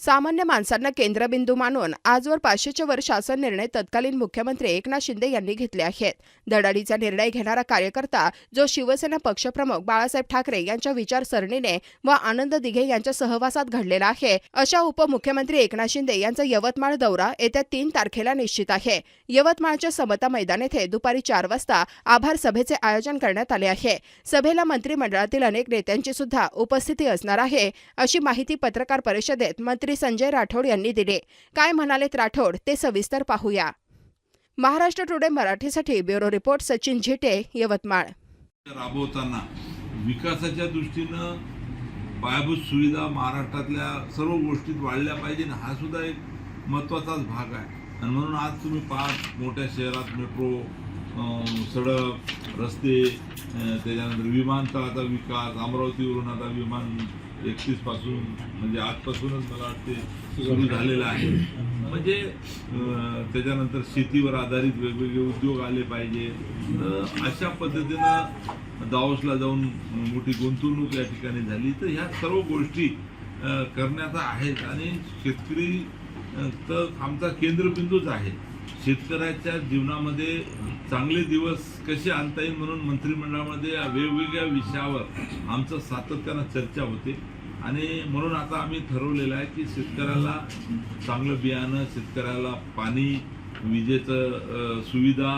सामान्य माणसांना केंद्रबिंदू मानून आजवर पाचशेच्या वर शासन निर्णय तत्कालीन मुख्यमंत्री एकनाथ शिंदे यांनी घेतले आहेत. दडाडीचा निर्णय घेणारा कार्यकर्ता जो शिवसेना पक्षप्रमुख बाळासाहेब ठाकरे यांच्या विचारसरणीने व आनंद दिघे यांच्या सहवासात घडलेला आहे अशा उपमुख्यमंत्री एकनाथ शिंदे यांचा यवतमाळ दौरा येत्या तीन तारखेला निश्चित आहे. यवतमाळच्या समता मैदान येथे दुपारी चार वाजता आभार सभेचे आयोजन करण्यात आले आहे. सभेला मंत्रिमंडळातील अनेक नेत्यांची सुद्धा उपस्थिती असणार आहे अशी माहिती पत्रकार परिषदेत मंत्री संजय राठोड यांनी दिले. काय म्हणालेत राठोड? ते सविस्तर पाहूया. महाराष्ट्र टुडे मराठीसाठी ब्युरो रिपोर्ट सचिन झिटे यवतमाळ. राबवताना विकासाच्या दृष्टीनं पायाभूत सुविधा महाराष्ट्रातल्या सर्व गोष्टीत वाढल्या पाहिजे हा सुद्धा एक महत्त्वाचाच भाग आहे. आणि म्हणून आज तुम्ही पाच मोठ्या शहरात मेट्रो सडक रस्ते त्याच्यानंतर विमानतळाचा विकास अमरावतीवरून आता विमान एकतीसपासून म्हणजे आजपासूनच मला वाटते सुरू झालेलं आहे. म्हणजे त्याच्यानंतर शेतीवर आधारित वेगवेगळे उद्योग आले पाहिजे. तर अशा पद्धतीनं दावसला जाऊन मोठी गुंतवणूक या ठिकाणी झाली. तर ह्या सर्व गोष्टी करण्याचा आहेत आणि शेतकरी तर आमचा केंद्रबिंदूच आहे. शेतकऱ्याच्या जीवनामध्ये चांगले दिवस कसे आणता येईल म्हणून मंत्रिमंडळामध्ये या वेगवेगळ्या विषयावर आमचं सातत्यानं चर्चा होते. आणि म्हणून आता आम्ही ठरवलेलं आहे की शेतकऱ्याला चांगलं बियाणं शेतकऱ्याला पाणी विजेचं सुविधा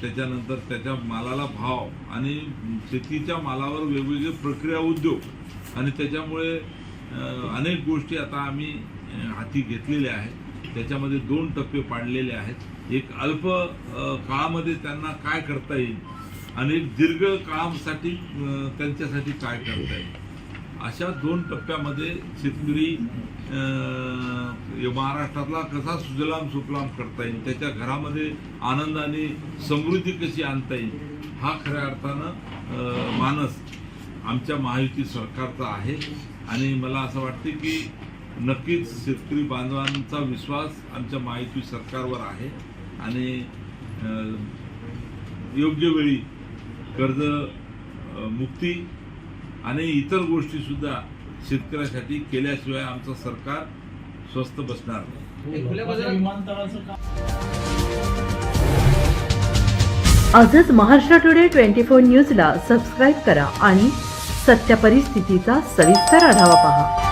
त्याच्यानंतर त्याच्या मालाला भाव आणि शेतीच्या मालावर वेगवेगळे प्रक्रिया उद्योग. आणि त्याच्यामुळे अनेक गोष्टी आता आम्ही हाती घेतलेल्या आहेत. त्याच्यामध्ये दोन टप्पे पाडलेले आहेत. एक अल्प काळामध्ये त्यांना काय करता येईल आणि एक दीर्घ काळासाठी त्यांच्यासाठी काय करता येईल. अशा दोन टप्प्यामध्ये शेतकरी या महाराष्ट्रातला कसा सुजलाम सुफलाम करता येईल त्याच्या घरामध्ये आनंद आणि समृद्धी कशी आणता येईल हा खऱ्या अर्थानं मानस आमच्या महायुती सरकारचा आहे. आणि मला असं वाटते की नक्कीच शेतकरी बांधवांचा विश्वास आमच्या महायुती सरकारवर आहे आणि योग्य वेळी कर्ज मुक्ती आणि इतर गोष्टी सुद्धा शेतकऱ्यासाठी केल्याशिवाय आमचं सरकार स्वस्त बसणार नाही. विमानतळाचं काम आजच महाराष्ट्र टुडे ट्वेंटी फोर न्यूजला सबस्क्राईब करा आणि सत्य परिस्थितीचा सविस्तर आढावा पहा.